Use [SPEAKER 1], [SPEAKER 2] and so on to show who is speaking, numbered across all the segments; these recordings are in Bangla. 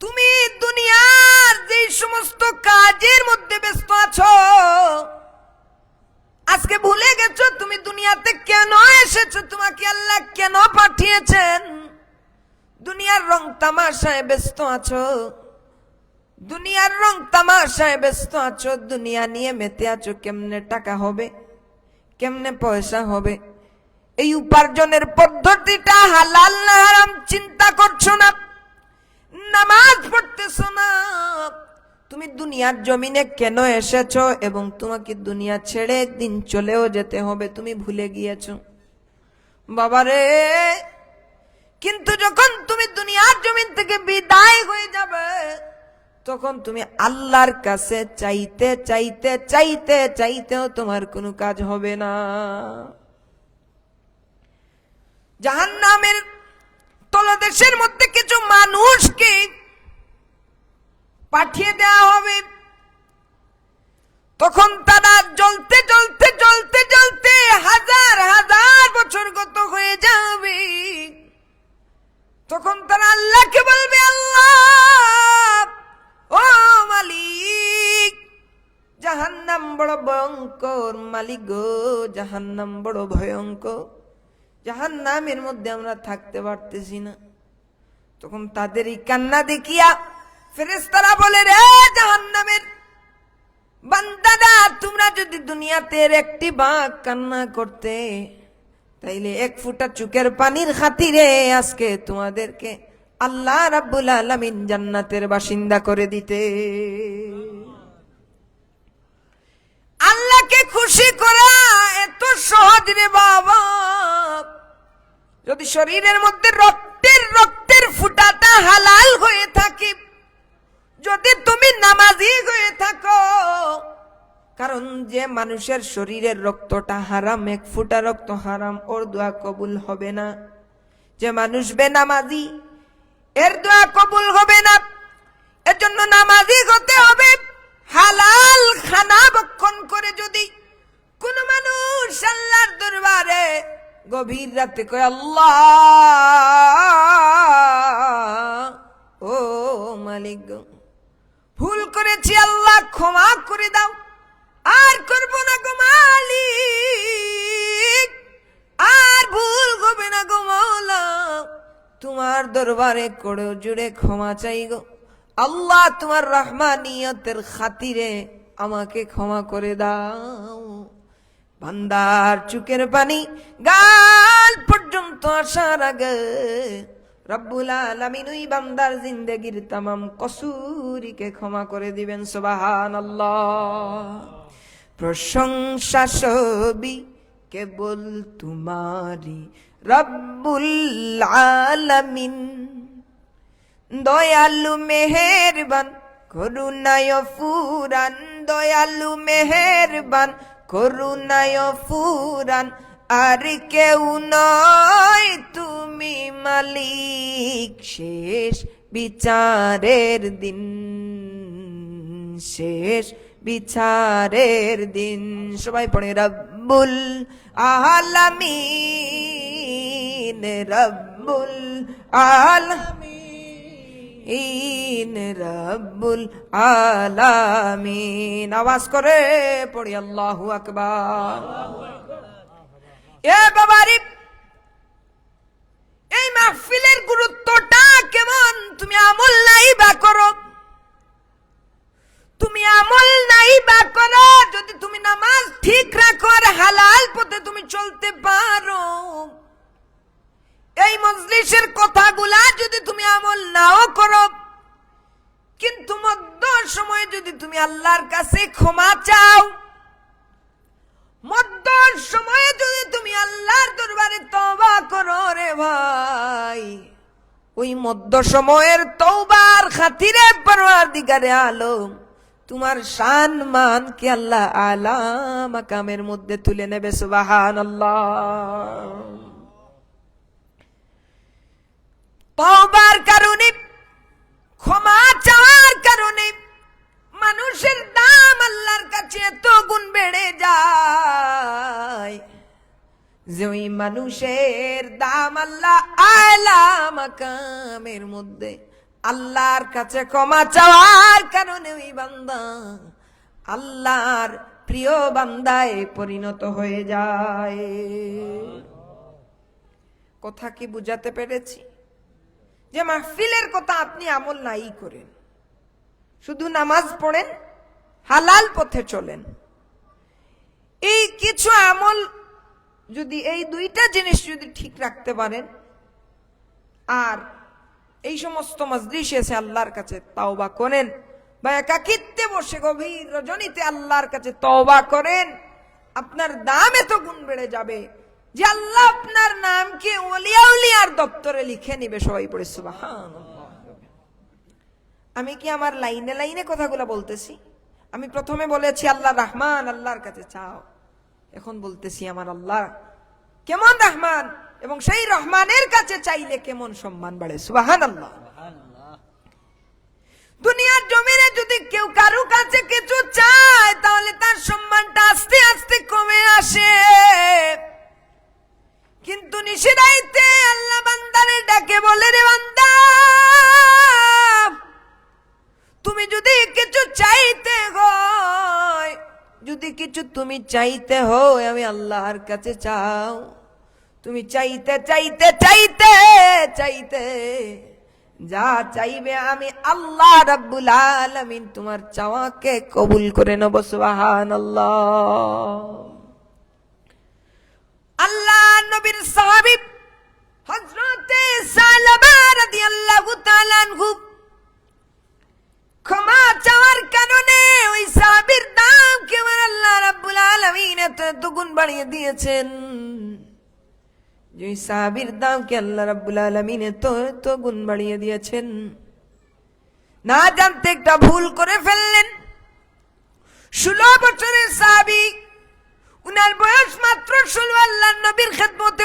[SPEAKER 1] তুমি দুনিয়ার যে সমস্ত কাজের মধ্যে ব্যস্ত আছো, আজকে ভুলে গেছো তুমি দুনিয়াতে কেন এসেছ? তোমাকে আল্লাহ কেন পাঠিয়েছেন? দুনিয়ার রং তামাশায় ব্যস্ত আছো, দুনিয়ার রং তামাশায় ব্যস্ত আছো, দুনিয়া নিয়ে মেতে আছো, কেমনে টাকা হবে, কেমনে পয়সা হবে? এই উপার্জনের পদ্ধতিটা হালাল না হারাম চিন্তা করছ না। নামাজ পড়তেছো না। তুমি দুনিয়ার জমিনে কেন এসেছ এবং তোমাকে দুনিয়া ছেড়ে একদিন চলেও যেতে হবে, তুমি ভুলে গিয়েছো। বাবারে, কিন্তু যখন তুমি দুনিয়ার জমিন থেকে বিদায় হয়ে যাবে, তখন তুমি আল্লাহর কাছে চাইতে চাইতে চাইতে, চাইতেও তোমার কোনো কাজ হবে না। তলদেশের মধ্যে কিছু মানুষকে পাঠিয়ে দেওয়া হবে। তখন তারা জ্বলতে জ্বলতে জ্বলতে জ্বলতে হাজার হাজার বছর গত হয়ে যাবে। তখন তারা আল্লাহকে বলবে, আল্লাহ, ও মালিক, জাহান্নাম বড় ভয়ঙ্কর মালিক গো, জাহান্নাম বড় ভয়ঙ্কর। জাহান্নামের মধ্যে আমরা থাকতে পারতেছি না। তখন তাদের এই কান্না দেখিয়া ফেরেস্তারা বলে, রে জাহান্নামের বান্দাদা, তোমরা যদি দুনিয়াতে একটি বাঘ কান্না করতে, তাইলে এক ফুটা চুকের পানির খাতিরে আজকে তোমাদেরকে আল্লাহ রাব্বুল আলামিন জান্নাতের বাসিন্দা করে দিতে। আল্লাহকে খুশি করা এত সহজ রে বাবা। যদি শরীরের মধ্যে রক্তের রক্তের ফুটাটা হালাল হয়ে থাকে। যদি তুমি নামাজি হয়ে থাকো, কারণ যে মানুষের শরীরের রক্তটা হারাম, এক ফুটা রক্ত হারাম, ওর দোয়া কবুল হবে না। যে মানুষ বেনামাজি, এর দোয়া কবুল হবে না। এর জন্য নামাজি হতে হবে। হালাল খানা ভক্ষণ করে যদি কোন মানুষ আল্লাহর দরবারে গভীর রাতে কয়, আল্লাহ! ও মালিক ভুল করেছি আল্লাহ, ক্ষমা করে দাও। আর করব না গো মালিক, আর ভুল হবে না গো তোমার দরবারে করে জুড়ে ক্ষমা চাই গো। আল্লাহ তোমার রহমানিয়তের খাতিরে আমাকে ক্ষমা করে দাও। বান্দার চুকের পানি, গাল পর্যন্ত আসার আগে রব্বুল আলামিন ওই বান্দার জিন্দেগির তামাম কসুরিকে ক্ষমা করে দিবেন সুবাহান প্রশংসা সবই কেবল তোমারি রব্বুল আলামিন, দয়ালু মেহেরবান, করুণায় ফুরান। দয়ালু মেহেরবান, করুণায় ফুরান। আর কেউ নয় তুমি মালিক, শেষ বিচারের দিন, শেষ বিচারের দিন। সবাই পড়ে, রব্বুল আলামিন রব্বুল আলামিন রব্বুল আলামিন। আওয়াজ করে পড়ি, আল্লাহু আকবার। বাবারি এই মাহফিলের গুরুত্বটা কেমন? তুমি আমল নাই বা করো। তুমি আমল নাই বা করো, যদি তুমি নামাজ ঠিক রাখো আর হালাল পথে তুমি চলতে পারো। এই মজলিসের কথাগুলা যদি তুমি আমল নাও করো, কিন্তু মধ্য সময়ে যদি তুমি আল্লাহর কাছে ক্ষমা চাও, মধ্য সময়ে যদি আল্লাহর দরবারে তওবা করো রে ভাই। ওই মধ্য সময়ের তওবার খাতিরে পরওয়ারদিগারে আলম, তোমার শান মান কে আল্লাহ আলা মাকামের মধ্যে তুলে নেবে, সুবহানাল্লাহ। তওবার ওই মানুষের দাম আল্লাহ আলা মাকামের মধ্যে। আল্লাহর কাছে ক্ষমা চাওয়ার কারণে ওই বান্দা আল্লাহর প্রিয় বান্দায় পরিণত হয়ে যায়। কথা কি বুঝাতে পেরেছি? যে মাহফিলের কথা আপনি আমল নাই করেন। শুধু নামাজ পড়েন, হালাল পথে চলেন। এই কিছু আমল যদি এই দুইটা জিনিস যদি ঠিক রাখতে পারেন, আর এই সমস্ত মজলিস এসে আল্লাহর কাছে তাওবা করেন বা একাকিত্বে বসে গভীর রজনীতে আল্লাহর কাছে তওবা করেন, আপনার দাম এত গুণ বেড়ে যাবে যে আল্লাহ আপনার নামকে ওলিয়া উলিয়ার দপ্তরে লিখে নিবে সবাই পড়ে, সুবহানাল্লাহ। আমি কি আমার লাইনে লাইনে কথাগুলো বলতেছি? আমি প্রথমে বলেছি, আল্লাহ রহমান, আল্লাহর কাছে চাও। এখন বলতেছি আমার আল্লাহ কেমন রহমান এবং সেই রহমানের কাছে চাইলে কেমন সম্মান বাড়ে? সুবাহান আল্লাহ দুনিয়ার জমিনে যদি কেউ কারও কাছে কিছু চায় তাহলে তার সম্মানটা আস্তে আস্তে কমে আসে। তুমি চাইতে হো আমি আল্লাহর কাছে চাও। তুমি চাইতে চাইতে চাইতে চাইতে, যা চাইবে আমি আল্লাহ রাব্বুল আলামিন তোমার চাওয়াকে কবুল করে নেব, সুবহানাল্লাহ। বাড়িয়ে দিয়েছেন। যে সাবির সাহাবীর দামকে আল্লাহ রাব্বুল আলামিন এত এত গুণ বাড়িয়ে দিয়েছেন। না জানতে একটা ভুল করে ফেললেন। ষোলো বছরের সাবি উনার বয়স মাত্র ষোলো আল্লাহ নবীর খেদমতে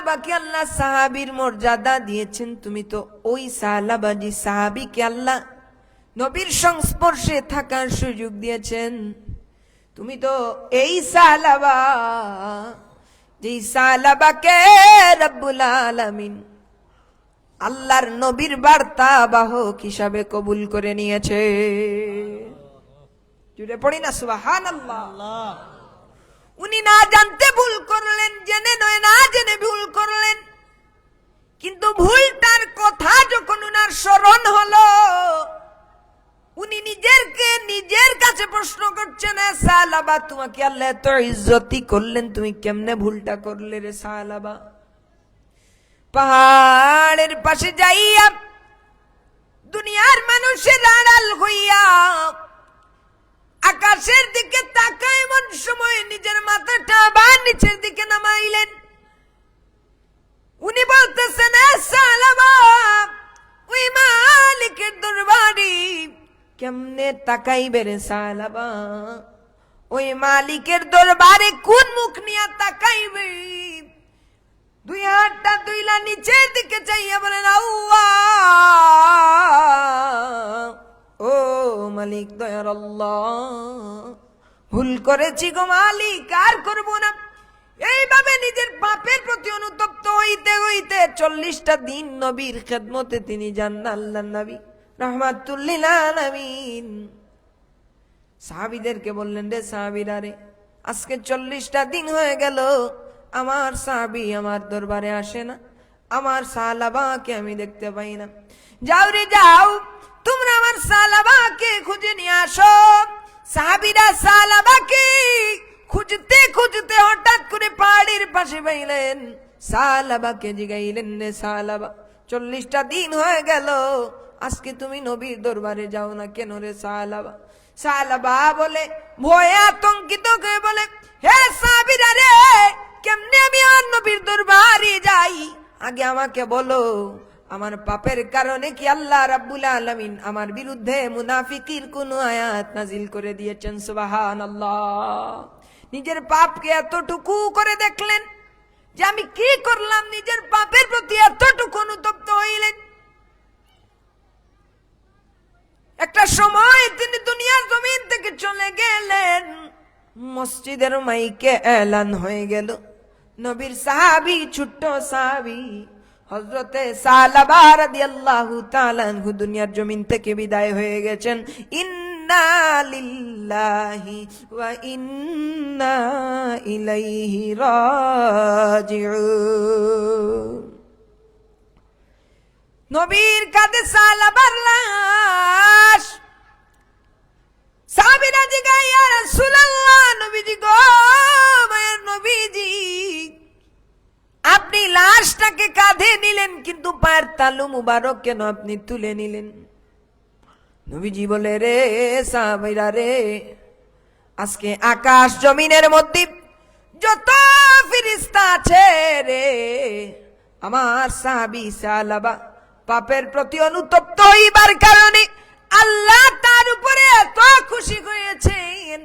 [SPEAKER 1] সালাবাকে আল্লাহ সাহাবীর মর্যাদা দিয়েছেন। তুমি তো ওই সালাবা যে সাহাবীকে আল্লাহ নবীর সংস্পর্শে থাকার সুযোগ দিয়েছেন। তুমি তো এই সালাবা যে সালাবাকে রব্বুল আলামিন আল্লাহর নবীর বার্তা বাহক হিসাবে কবুল করে নিয়েছে। জুড়ে পড়ি না সুবাহান আল্লাহ উনি না জানতে ভুল করলেন, জেনে নয়, না জেনে ভুল করলেন। কিন্তু ভুলটার কথা যখন উনার স্মরণ হলো, উনি নিজেরকে নিজের কাছে প্রশ্ন করছেন, "এ সালাবা, তোমাকে আল্লাহ এত ইজ্জতি করলেন, তুমি কেমনে ভুলটা করলে রে সালাবা? পাহাড়ের পাশে যাইয়া দুনিয়ার মানুষের আড়াল হইয়া আকাশের দিকে কেমনে তাকাইবে রে সালাবা। ওই মালিকের দরবারে কোন মুখ নিয়ে তাকাইবে? দুই হাতটা দুইলা নিচের দিকে চাইয়া বলেন ও মালিক, দয়ার ভুল করেছি গো মালিক, আর করব না। এইভাবে নিজের পাপের প্রতি অনুতপ্ত হইতে হইতে চল্লিশটা দিন নবীর খেদমতে তিনি যান আল্লাহ নবী। রহমাতুল্লিল আলামিন। সাহাবিদেরকে বললেন, রে সাহাবিরা রে, আজকে চল্লিশটা দিন হয়ে গেল, আমার সাহাবি আমার দরবারে আসে না, আমার সালাবাকে আমি দেখতে পাই না। যাও রে যাও, তোমরা আমার সালাবাকে খুঁজে নিয়ে আসো। সাহাবিরা সালাবাকে খুঁজতে খুঁজতে হঠাৎ করে পাহাড়ির পাশে পাইলেন সালাবাকে জিগাইলেন, রে সালাবা, চল্লিশটা দিন হয়ে গেল, আজকে তুমি নবীর দরবারে যাও না কেন রে সালাবা? সালাবা বলে, ভয়ে আতঙ্কিত হয়ে বলে, হে সাবিরা রে, কেমনে আমি আর নবীর দরবারে যাই? আগে আমাকে বলো, আমার পাপের কারণে কি আল্লাহ রাব্বুল আলামিন আমার বিরুদ্ধে মুনাফিকির কোন আয়াত নাজিল করে দিয়েছেন? সুবহানাল্লাহ। নিজের পাপকে এতটুকু করে দেখলেন যে আমি কি করলাম? নিজের পাপের প্রতি এতটুকু অনুতপ্ত হইলেন। একটা সময় তিনি দুনিয়ার জমিন থেকে চলে গেলেন। মসজিদের মাইকে এলান হয়ে গেল। নবীর সাহাবি, ছোট্ট সাহাবি হজরতে সালাবা রাদিয়াল্লাহু তাআলা আনহু দুনিয়ার জমিন থেকে বিদায় হয়ে গেছেন। ইন্না লিল্লাহি ওয়া ইন্না ইলাইহি রাজিউন। নবীর কাঁধে সালাবার লাশ সাহাবীরা জিগায় ইয়া রাসূলুল্লাহ, নবীজি গো, মায়ের নবীজি। আপনি লাশটাকে কাঁধে নিলেন, কিন্তু পায়ের তালু মুবারক কেন আপনি তুলে নিলেন। নবীজি বলে, রে সাহাবীরা রে, আজকে আকাশ জমিনের মধ্যে যত ফিরিস্তা আছে রে, আমার সাহাবি সালাবা পাপের প্রতি অনুতপ্ত হইবার কারণে আল্লাহ তার উপরে এত খুশি হয়েছেন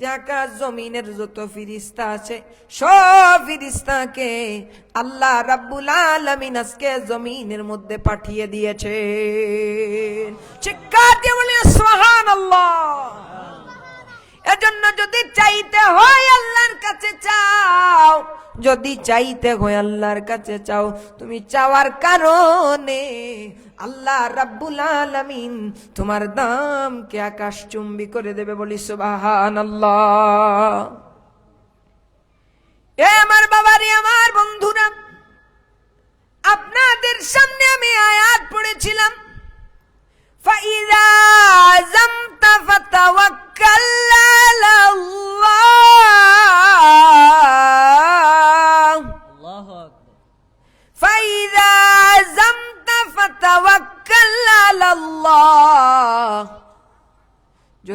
[SPEAKER 1] যে আকাশ জমিনের যত ফিরিস্তা আছে, সব ফিরিস্তাকে আল্লাহ রাব্বুল আলমিন আজকে জমিনের মধ্যে পাঠিয়ে দিয়েছে চিৎকার দিয়ে সোহান সুবহানাল্লাহ। এজন্য যদি চাইতে হয় আল্লাহর কাছে চাও, যদি চাইতে হয় আল্লাহর কাছে চাও, তুমি চাওয়ার কারণে আল্লাহ রাব্বুল আলামিন তোমার দাম কে আকাশ চুম্বি করে দেবে বলি সুবহানাল্লাহ। এ আমার বাবারে, আমার বন্ধুরা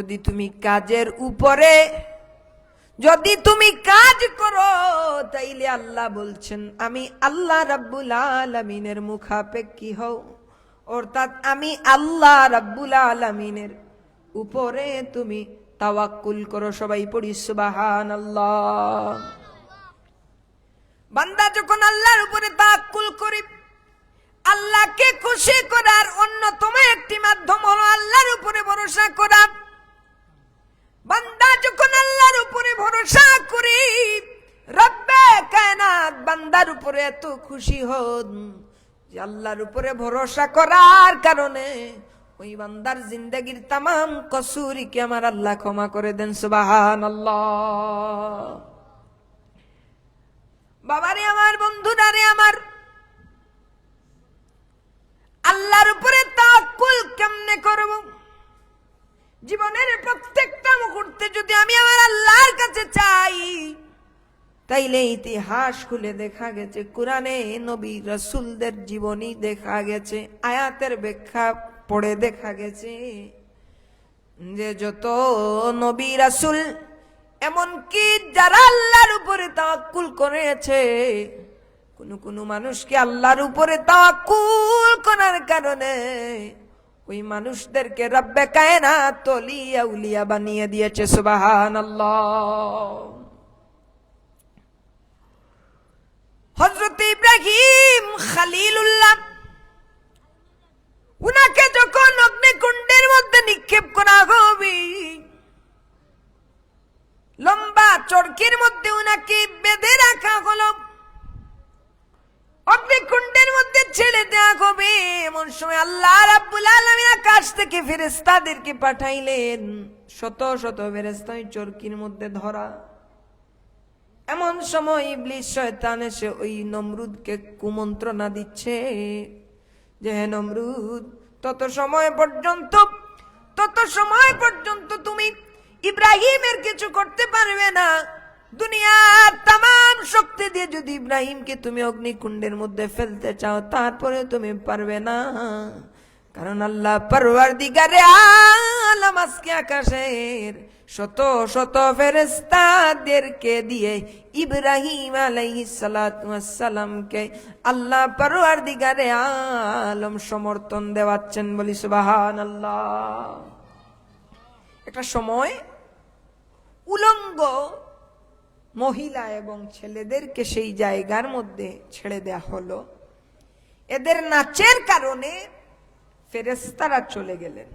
[SPEAKER 1] যদি তুমি কাজের উপরে, যদি তুমি কাজ করো, তাইলে আল্লাহ বলছেন, আমি আল্লাহ রাব্বুল আলামিনের মুখাপেক্ষী হও। অর্থাৎ আমি আল্লাহ রাব্বুল আলামিনের উপরে তুমি তাওয়াক্কুল করো। সবাই পড়ি, সুবহানাল্লাহ। বান্দা যখন আল্লাহর উপরে তাকুল করি, আল্লাহকে খুশি করার অন্যতম একটি মাধ্যম হলো আল্লাহর উপরে ভরসা করা। বান্দা যখন আল্লাহর উপরে ভরসা করি, রব্বে কায়নাত বান্দার উপরে এত খুশি হন যে আল্লাহর উপরে ভরসা করার কারণে ওই বান্দার জিন্দগির তামাম কসুরিকে আমার আল্লাহ ক্ষমা করে দেন সুবাহান বাবারে, আমার বন্ধুরা রে আমার আল্লাহর উপরে তাকুল কেমনে করব? জীবনের প্রত্যেকটা মুহূর্তে যদি আমি আমার আল্লাহর কাছে চাই, তাইলে ইতিহাস খুলে দেখা গেছে, কোরআনে নবী রসুলদের জীবনী দেখা গেছে, আয়াতের ব্যাখ্যা পড়ে দেখা গেছে যে যত নবী রাসুল, এমনকি যারা আল্লাহর উপরে তাওয়াক্কুল করেছে, কোন কোন মানুষকে আল্লাহর উপরে তাওয়াক্কুল করার কারণে ওই মানুষদেরকে রব্বে কায়না তলিয়া উলিয়া বানিয়ে দিয়েছে, সুবহানাল্লাহ। হযরত ইব্রাহিম খালিলুল্লাহ, উনাকে যখন অগ্নিকুণ্ডের মধ্যে নিক্ষেপ করা হবে, লম্বা চরকির মধ্যে উনাকে বেঁধে রাখা হলো অগ্নিকুণ্ডের মধ্যে ছেড়ে দেওয়া হবে এমন সময় আল্লাহ রাব্বুল আলামিন আকাশ থেকে ফেরেশতাদেরকে পাঠাইলেন। শত শত ফেরেশতা ওই চরকির মধ্যে ধরা। এমন সময় ইবলিস শয়তান এসে ওই নমরুদকে কুমন্ত্রণা দিচ্ছে যে, হে নমরুদ, তত সময় পর্যন্ত, তত সময় পর্যন্ত তুমি ইব্রাহিমের কিছু করতে পারবে না। দুনিয়ার তাম শক্তি দিয়ে যদি ইব্রাহিমকে তুমি অগ্নিকুণ্ডের মধ্যে ফেলতে চাও তারপরে তুমি পারবে না। কারণ আল্লাহ পরওয়ার দিগারে আলম আজকে আকাশের শত শত ফেরেস্তাদেরকে দিয়ে ইব্রাহিম আলাইহিসালামকে আল্লাহ পরওয়ার দিগারে আলম সমর্থন দেওয়াচ্ছেন বলি সুবাহান আল্লাহ একটা সময় উলঙ্গ মহিলা এবং ছেলেদেরকে সেই জায়গার মধ্যে ছেড়ে দেয়া হলো। এদের নাচের কারণে ফেরেস্তারা চলে গেলেন।